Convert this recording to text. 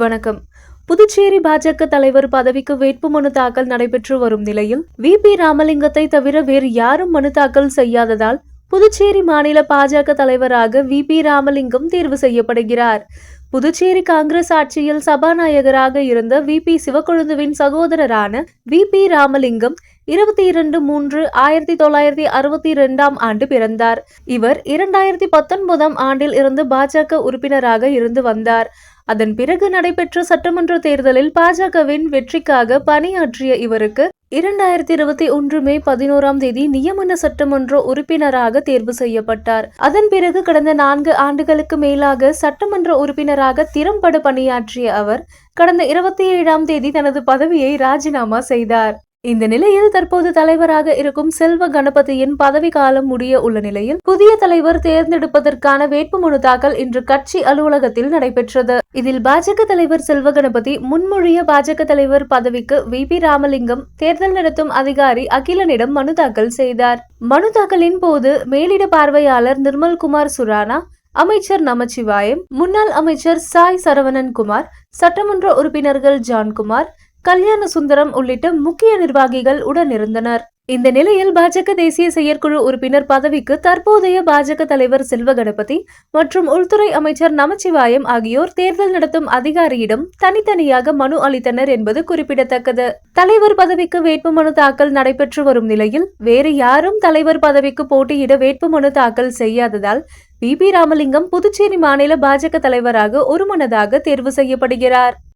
வணக்கம். புதுச்சேரி பாஜக தலைவர் பதவிக்கு வேட்புமனு தாக்கல் நடைபெற்று வரும் நிலையில் வி பி ராமலிங்கத்தை தவிர வேறு யாரும் மனு தாக்கல் செய்யாததால் புதுச்சேரி மாநில பாஜக தலைவராக வி பி ராமலிங்கம் தேர்வு செய்யப்படுகிறார். புதுச்சேரி காங்கிரஸ் ஆட்சியில் சபாநாயகராக இருந்த வி பி சிவக்கொழுந்துவின் சகோதரரான வி பி ராமலிங்கம் இருபத்தி இரண்டு மூன்று ஆயிரத்தி தொள்ளாயிரத்தி அறுபத்தி இரண்டாம் ஆண்டு பிறந்தார். இவர் இரண்டாயிரத்தி பத்தொன்பதாம் ஆண்டில் இருந்து பாஜக உறுப்பினராக இருந்து வந்தார். அதன் பிறகு நடைபெற்ற சட்டமன்ற தேர்தலில் பாஜகவின் வெற்றிக்காக பணியாற்றிய இவருக்கு இரண்டாயிரத்தி இருபத்தி ஒன்று மே பதினோராம் தேதி நியமன சட்டமன்ற உறுப்பினராக தேர்வு செய்யப்பட்டார். அதன் பிறகு கடந்த நான்கு ஆண்டுகளுக்கு மேலாக சட்டமன்ற உறுப்பினராக திறம்பட பணியாற்றிய அவர் கடந்த இருபத்தி ஏழாம் தேதி தனது பதவியை ராஜினாமா செய்தார். இந்த நிலையில் தற்போது தலைவராக இருக்கும் செல்வ கணபதியின் பதவி காலம் முடிய உள்ள நிலையில் புதிய தலைவர் தேர்ந்தெடுப்பதற்கான வேட்புமனு தாக்கல் இன்று கட்சி அலுவலகத்தில் நடைபெற்றது. இதில் பாஜக தலைவர் செல்வ கணபதி முன்மொழிய பாஜக தலைவர் பதவிக்கு வி. பி. ராமலிங்கம் தேர்தல் நடத்தும் அதிகாரி அகிலனிடம் மனு தாக்கல் செய்தார். மனு தாக்கலின் போது மேலிட பார்வையாளர் நிர்மல்குமார் சுரானா அமைச்சர் நமச்சிவாயம் முன்னாள் அமைச்சர் சாய் சரவணன் குமார் சட்டமன்ற உறுப்பினர்கள் ஜான்குமார் கல்யாண சுந்தரம் உள்ளிட்ட முக்கிய நிர்வாகிகள் உடனிருந்தனர். இந்த நிலையில் பாஜக தேசிய செயற்குழு உறுப்பினர் பதவிக்கு தற்போதைய பாஜக தலைவர் செல்வ கணபதி மற்றும் உள்துறை அமைச்சர் நமச்சிவாயம் ஆகியோர் தேர்தல் நடத்தும் அதிகாரியிடம் தனித்தனியாக மனு அளித்தனர் என்பது குறிப்பிடத்தக்கது. தலைவர் பதவிக்கு வேட்புமனு தாக்கல் நடைபெற்று வரும் நிலையில் வேறு யாரும் தலைவர் பதவிக்கு போட்டியிட வேட்புமனு தாக்கல் செய்யாததால் பி. பி. ராமலிங்கம் புதுச்சேரி மாநில பாஜக தலைவராக ஒருமனதாக தேர்வு செய்யப்படுகிறார்.